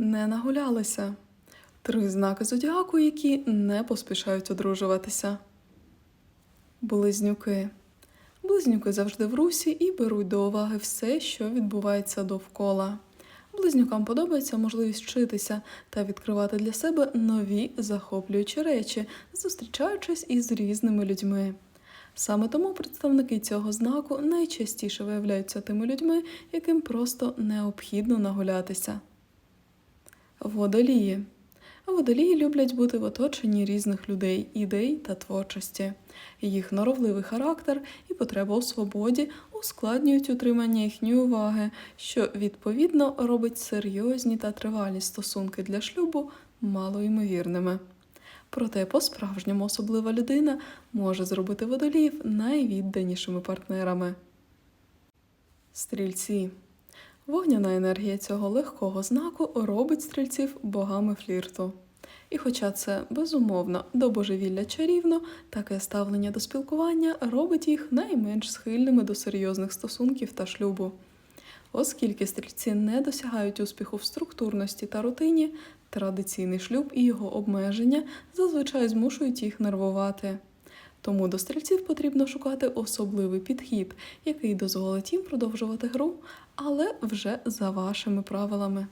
не нагулялися. Три знаки зодіаку, які не поспішають одружуватися. Близнюки. Близнюки завжди в русі і беруть до уваги все, що відбувається довкола. Близнюкам подобається можливість вчитися та відкривати для себе нові захоплюючі речі, зустрічаючись із різними людьми. Саме тому представники цього знаку найчастіше виявляються тими людьми, яким просто необхідно нагулятися. Водолії. Водолії люблять бути в оточенні різних людей, ідей та творчості. Їх норовливий характер і потреба у свободі ускладнюють утримання їхньої уваги, що відповідно робить серйозні та тривалі стосунки для шлюбу малоймовірними. Проте по-справжньому особлива людина може зробити водоліїв найвідданішими партнерами. Стрільці. Вогняна енергія цього легкого знаку робить стрільців богами флірту. І хоча це безумовно до божевілля чарівно, таке ставлення до спілкування робить їх найменш схильними до серйозних стосунків та шлюбу. Оскільки стрільці не досягають успіху в структурності та рутині, традиційний шлюб і його обмеження зазвичай змушують їх нервувати. Тому до стрільців потрібно шукати особливий підхід, який дозволить їм продовжувати гру, але вже за вашими правилами.